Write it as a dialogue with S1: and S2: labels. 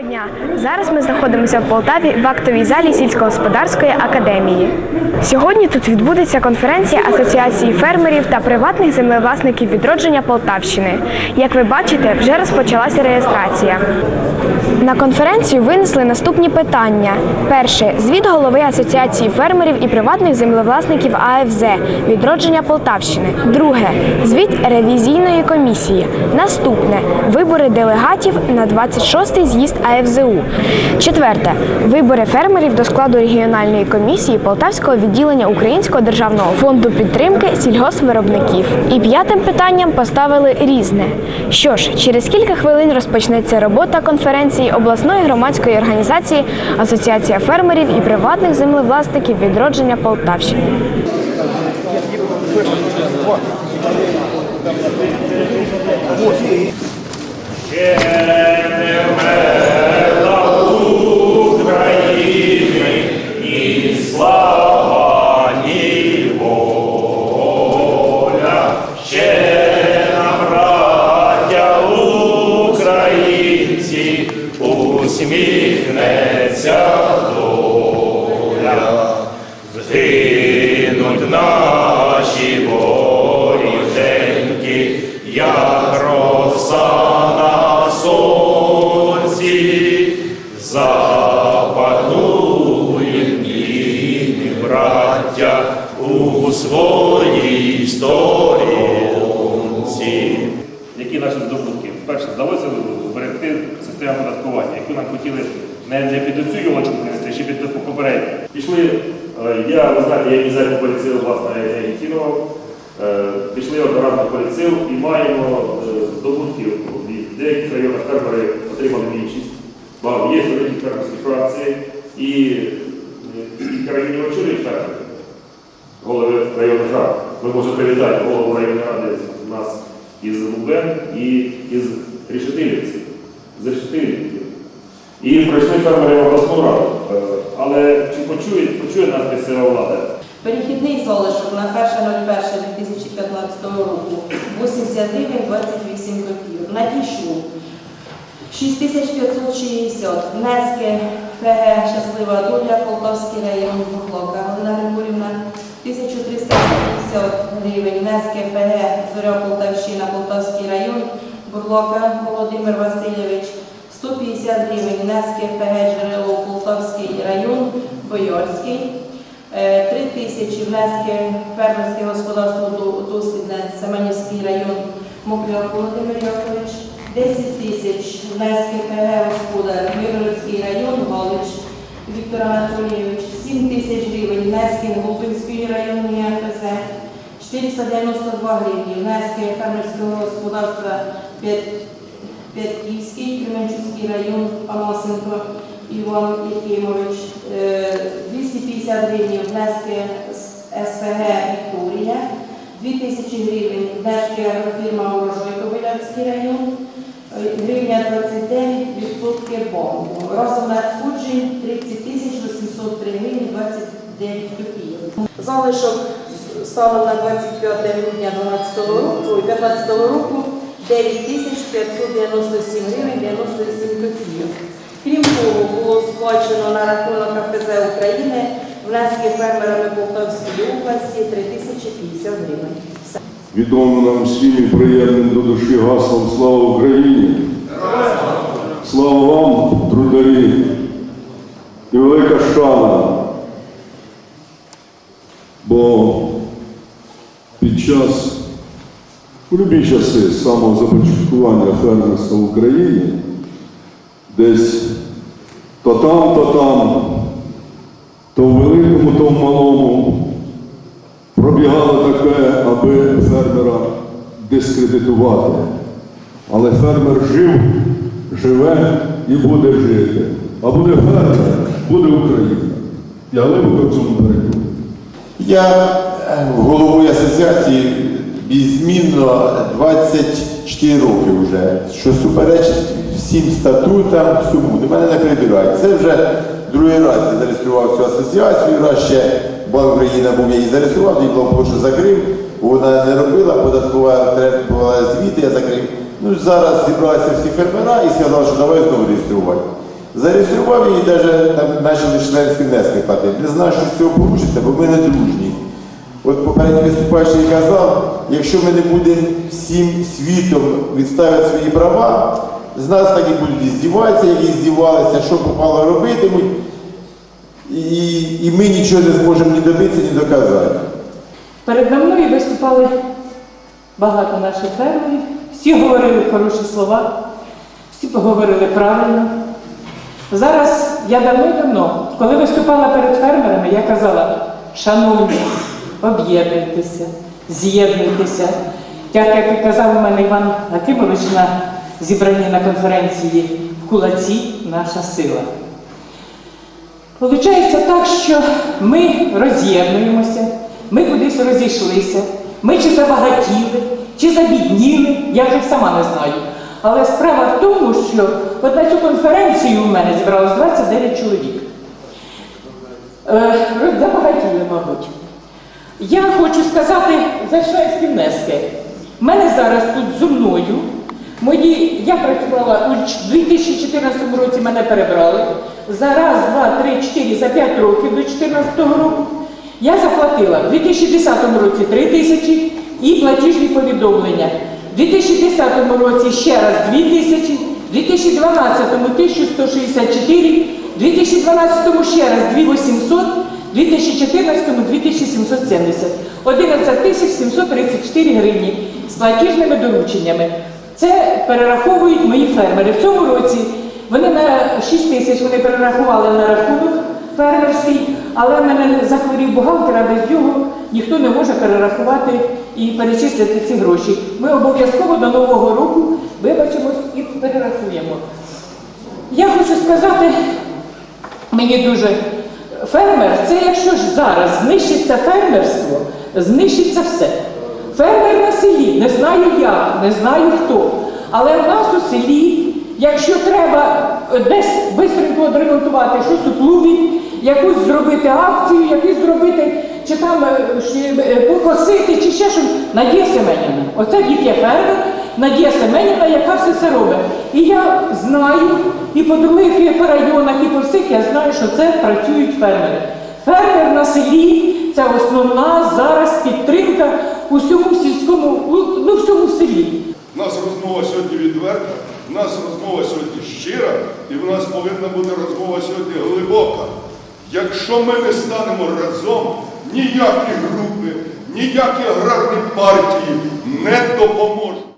S1: Доброго дня! Зараз ми знаходимося в Полтаві в актовій залі сільськогосподарської академії. Сьогодні тут відбудеться конференція Асоціації фермерів та приватних землевласників відродження Полтавщини. Як ви бачите, вже розпочалася реєстрація. На конференцію винесли наступні питання: перше звіт голови Асоціації фермерів і приватних землевласників АФЗ відродження Полтавщини. Друге звіт ревізійної комісії. Наступне вибори делегатів на 26-й з'їзд АФЗУ. Четверте вибори фермерів до складу регіональної комісії Полтавського відділення Українського державного фонду підтримки сільгоспвиробників. І п'ятим питанням поставили різне. Що ж, через кілька хвилин розпочнеться робота конференції обласної громадської організації Асоціація фермерів і приватних землевласників відродження Полтавщини.
S2: Слава усміхнеться доля. Згинуть наші воріженьки, як роса на сонці, запануєм ніни, браття, у своїй сторонці.
S3: Які наші здобутки? Перше, вдалося хотіли не, не під оцю йолочку принести, а ще під попередню. Пішли, е, я, ви знаєте, я мізерний поліцил, власне, я агітував. Е, Пішли одноразно поліцил і маємо е, здобутки. В деяких районах фермери отримали більшість. Багато є великі фермерські фракції і е, кілька районів очолюють фермери голови районних рад. Ми можемо привітати голову районної ради нас із Лубен і із Рішетилівців. З Рішетилівців. І пройшли фермери в обласну раду. Е, Але чи почує, почує нас місцева влада?
S4: Перехідний залишок на 1.01.2015 року 80 гривень 28 копійок. Надійшло 6560 внески ФГ Щаслива доля Полтавський район Бухлока Галина Григорівна 1350 гривень внески ФГ Зоря Полтавщина Полтавський район Бурлока Володимир Васильович 150 гривень внески ФГ Джерело Полтавський район Боярський Е, Три тисячі внески фермерське господарство «До- дослідне Семенівський район Мокряк Володимир Якович, 10 тисяч внески ПГ господар Миргородський район Галич Віктор Анатолійович, 7 тисяч гривень внески Глубинської районної АФЗ, 492 гривні внески фермерського господарства П'ят- П'ятківський, Кременчуцький район Панасенко Іван Якимович, е, 250 гривень внески з СФГ Вікторія, 2000 гривень внески агрофірма Урожай Ковилянський район, е, гривня 29 відсотки банку. Разом надходжень 30 тисяч 803 гривень 29 копійок. Залишок станом на 25 грудня 12 року, 15 року 9597 гривень 97 копійок. Крім того, було сплачено на рахунок КПЗ України внески фермерами Полтавської області 3050 гривень.
S5: Відомо нам всім приємним до душі гаслом Слава Україні! Слава вам, трударі! І велика шана! Бо під час у любі часи з самого започаткування фермерства в Україні десь то там, то там, то в великому, то в малому пробігало таке, аби фермера дискредитувати. Але фермер жив, живе і буде жити. А буде фермер, буде Україна. Я глибоко в цьому переконаний.
S6: Я головою асоціації беззмінно 24 роки вже, що суперечить всім статутам, всьому. До мене не прибирають. Це вже другий раз я зареєстрував цю асоціацію, раз ще Банк України був я її зареєстрував, тоді блокпошту закрив, вона не робила, податкова требувала звіти, я закрив. Ну зараз зібралися всі фермера і сказали, що давай знову реєструвати. Зареєстрував її навіть там почали членські внески платити. Не знаю, що з цього вийде, бо ми не дружні. От попередній виступаючий казав, якщо ми не будемо всім світом відставити свої права, з нас так і будуть здіватися, як і здівалися, що попало робитимуть, і, і ми нічого не зможемо ні добитися, ні доказати.
S7: Передо мною виступали багато наших фермерів, всі говорили хороші слова, всі поговорили правильно. Зараз я давно-давно, коли виступала перед фермерами, я казала, шановні, об'єднуйтеся, з'єднуйтеся. Так як і казав у мене Іван Акимович на зібранні на конференції в кулаці наша сила. Получається так, що ми роз'єднуємося, ми кудись розійшлися, ми чи забагатіли, чи забідніли, я вже сама не знаю. Але справа в тому, що от на цю конференцію у мене зібралось 29 чоловік. Е, забагатіли, мабуть. Я хочу сказати за членські внески. У мене зараз тут зі мною. Мої, я працювала у 2014 році, мене перебрали. За раз, два, три, чотири, за п'ять років до 2014 року я заплатила в 2010 році 3 тисячі і платіжні повідомлення. У 2010 році ще раз 2 тисячі, в 2012 1164, в 2012 ще раз 2800, в 2014 2770. 11 тисяч 734 гривні з платіжними дорученнями. Це перераховують мої фермери. В цьому році вони на 6 тисяч вони перерахували на рахунок фермерський, але в мене захворів бухгалтер, а без нього ніхто не може перерахувати і перечислити ці гроші. Ми обов'язково до Нового року вибачимось і перерахуємо. Я хочу сказати, мені дуже фермер, це якщо ж зараз знищиться фермерство, знищиться все. Фермер на селі, не знаю як, не знаю хто. Але в нас у селі, якщо треба десь швидко відремонтувати щось у клубі, якусь зробити акцію, якусь зробити, чи там е, е, покосити, чи ще щось, Надія Семенівна. Оце дід є фермер, Надія Семенівна, яка все це робить. І я знаю, і по других районах, і по всіх я знаю, що це працюють фермери. Фермер на селі це основна зараз підтримка у всьому сільському, ну, всьому селі.
S8: У нас розмова сьогодні відверта, у нас розмова сьогодні щира, і в нас повинна бути розмова сьогодні глибока. Якщо ми не станемо разом, ніякі групи, ніякі аграрні партії не допоможуть.